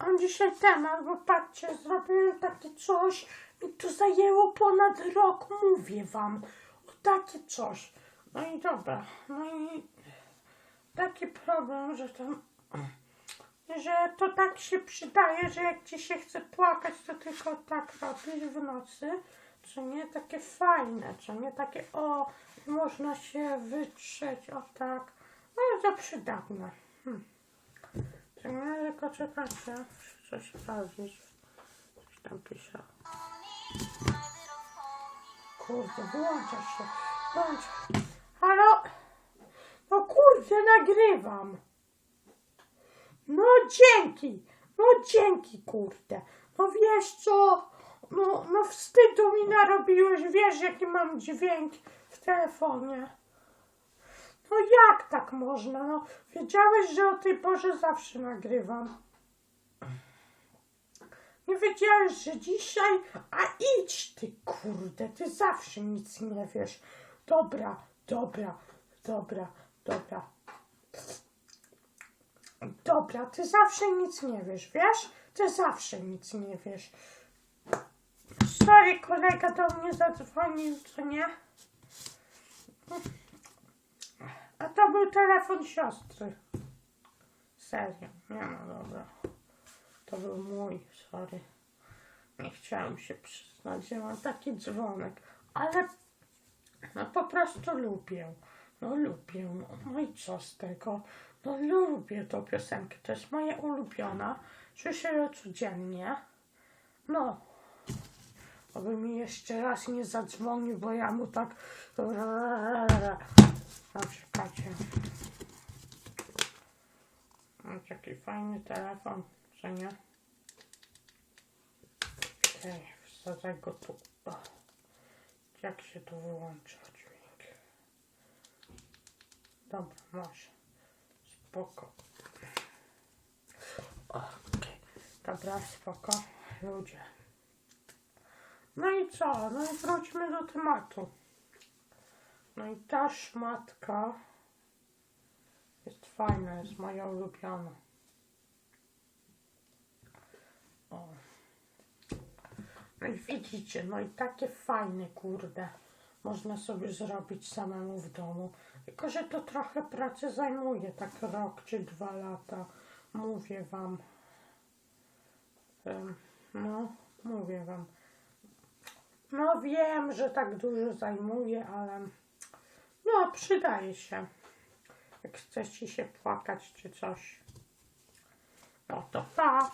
Mam dzisiaj temat, bo patrzcie, zrobiłem takie coś i to zajęło ponad rok, mówię wam. O takie coś. No i dobra, no i taki problem, że tam, że to tak się przydaje, że jak ci się chce płakać, to tylko tak robisz w nocy. Co nie takie fajne, co nie takie o, można się wytrzeć, o tak. Bardzo przydatne. Hmm. Co nie, tylko czekajcie, muszę coś sprawdzić. Coś tam pisze. Kurde, wyłącza się. Włącza. Halo? No kurde, nagrywam. No dzięki. No dzięki, kurde. No wiesz co? No, no wstydu mi narobiłeś. Wiesz, jaki mam dźwięk w telefonie. No jak tak można? No, wiedziałeś, że o tej porze zawsze nagrywam. Nie wiedziałeś, że dzisiaj... A idź ty, kurde, ty zawsze nic nie wiesz. Dobra, dobra, dobra, dobra. Dobra, ty zawsze nic nie wiesz, wiesz? Ty zawsze nic nie wiesz. Sorry, kolega do mnie zadzwonił, co nie? A to był telefon siostry. Serio, nie no dobra. To był mój, sorry. Nie chciałam się przyznać, że mam taki dzwonek, ale no po prostu lubię. No lubię, no, no i co z tego? No lubię tą piosenkę, to jest moja ulubiona. Słyszę ją codziennie. No, aby mi jeszcze raz nie zadzwonił, bo ja mu tak... Na czekajcie. Mam taki fajny telefon, co nie? Okej, wsadzę go tu. Jak się tu wyłącza dźwięk? Dobra, masz. Spoko. Okej, dobra, spoko. Ludzie. No i co? No i wróćmy do tematu. No i ta szmatka jest fajna, jest moja ulubiona. O. No i widzicie, no i takie fajne, kurde. Można sobie zrobić samemu w domu. Tylko, że to trochę pracy zajmuje, tak rok czy dwa lata. Mówię wam. No, mówię wam. No wiem, że tak dużo zajmuje, ale no przydaje się. Jak chcecie się płakać czy coś. No to pa.